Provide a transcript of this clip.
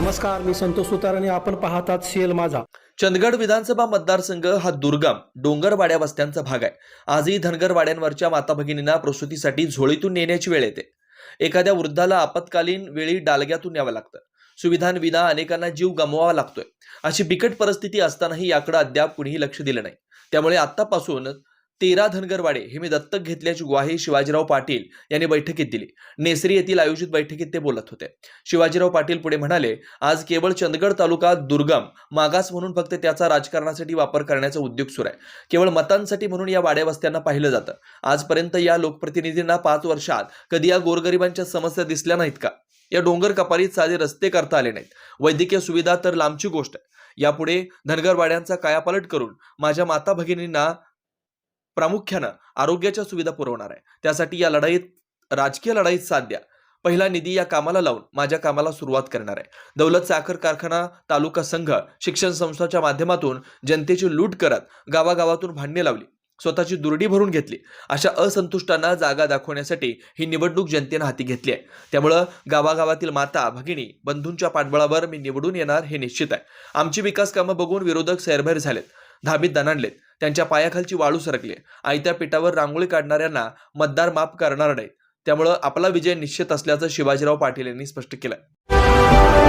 नमस्कार मी संतोष सुतार आणि आपण पाहतात सीएल माझा. चंदगड विधानसभा मतदारसंघ हा दुर्गम डोंगरवाड्या वस्त्यांचा भाग आहे. आजही धनगरवाड्यांवरच्या माता भगिनींना प्रसूतीसाठी झोळीतून नेण्याची वेळ येते. एखाद्या वृद्धाला आपत्कालीन वेळी डालग्यातून न्यावं लागतं. सुविधांविना अनेकांना जीव गमवावा लागतोय. अशी बिकट परिस्थिती असतानाही याकडे अद्याप कुणीही लक्ष दिलं नाही. त्यामुळे आतापासून तेरा धनगरवाडे हे मी दत्तक घेतल्याची ग्वाही शिवाजीराव पाटील यांनी बैठकीत दिली. नेसरी येथील आयोजित बैठकीत ते बोलत होते. शिवाजीराव पाटील पुढे म्हणाले आज केवळ चंदगड तालुका दुर्गम मागास म्हणून फक्त त्याचा राजकारणासाठी वापर करण्याचा उद्योग सुरू आहे. केवळ मतांसाठी म्हणून या वाड्यावस्त्यांना पाहिलं जातं. आजपर्यंत या लोकप्रतिनिधींना पाच वर्षात कधी या गोरगरिबांच्या समस्या दिसल्या नाहीत का? या डोंगर कपारीत साधे रस्ते करता आले नाहीत. वैद्यकीय सुविधा तर लांबची गोष्ट आहे. यापुढे धनगरवाड्यांचा कायापालट करून माझ्या माता भगिनींना प्रामुख्यानं आरोग्याच्या सुविधा पुरवणार आहे. त्यासाठी या लढाईत राजकीय लढाईत साथ द्या. पहिला निधी या कामाला लावून माझ्या कामाला सुरुवात करणार आहे. दौलत साखर कारखाना तालुका संघ शिक्षण संस्थाच्या माध्यमातून जनतेची लूट करत गावागावातून भांडणे लावली. स्वतःची दुरडी भरून घेतली. अशा असंतुष्टांना जागा दाखवण्यासाठी ही निवडणूक जनतेनं हाती घेतली आहे. त्यामुळं गावागावातील माता भगिनी बंधूंच्या पाठबळावर मी निवडून येणार हे निश्चित आहे. आमची विकास कामं बघून विरोधक सैरभैर झालेत. धाबीत दणाणलेत. त्यांच्या पायाखालची वाळू सरकली. आयत्या पिठावर रांगोळी काढणाऱ्यांना मतदार माफ करणार नाही. त्यामुळं आपला विजय निश्चित असल्याचं शिवाजीराव पाटील यांनी स्पष्ट केलं